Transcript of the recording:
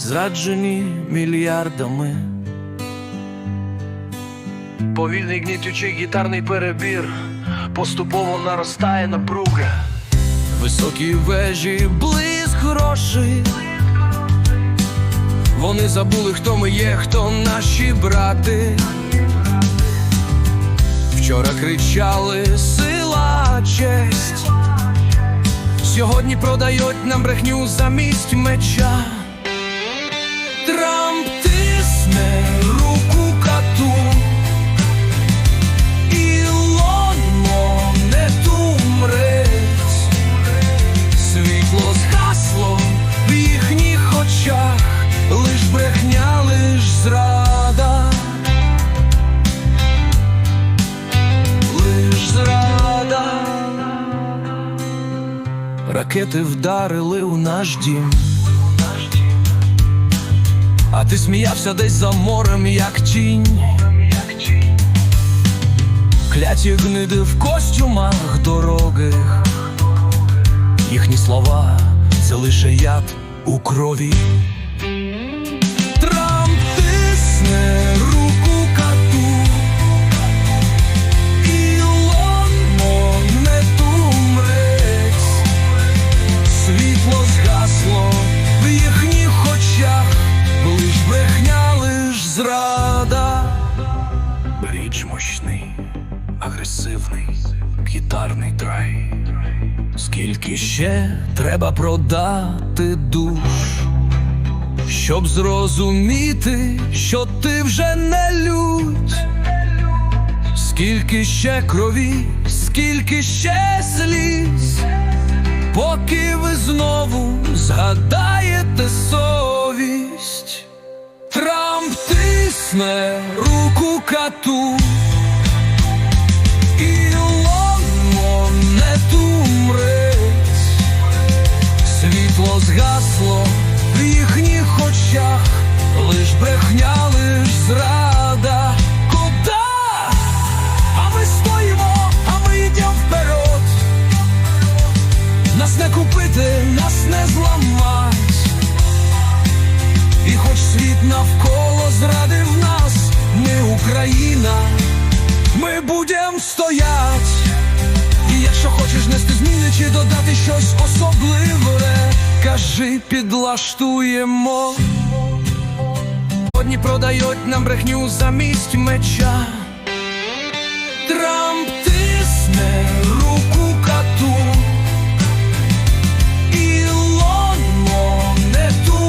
зраджені мільярдами. Повільний гнітючий гітарний перебір, поступово наростає напруга. Високі вежі, блиск грошей. Вони забули, хто ми є, хто наші брати. Вчора кричали сила, честь. Сьогодні продають нам брехню замість меча. Трамп тисне руку кату. Ілон монетумрець. Світло згасло в їхніх очах, лиш брехня, лиш зрада. Лиш зрада. Ракети вдарили у наш дім. А ти сміявся десь за морем, як тінь. Кляті гниди в костюмах дорогих. Їхні слова це лише яд у крові. Річ мощний, агресивний, гітарний драй. Скільки ще треба продати душ, щоб зрозуміти, що ти вже не людь. Скільки ще крові, скільки ще сліз, поки ви знову згадаєте совість. Трамп тисне руку кату. Ілон монетумрець. Світло згасло в їхніх очах, лиш брехня, лиш зрада. Куда? А ми стоїмо, а ми йдемо вперед. Нас не купити, нас не зламать. І хоч світ навколо зрадив нас, ми Україна, ми будем стоять. І якщо хочеш нести зміни чи додати щось особливе, кажи, підлаштуємо. Одні продають нам брехню замість меча.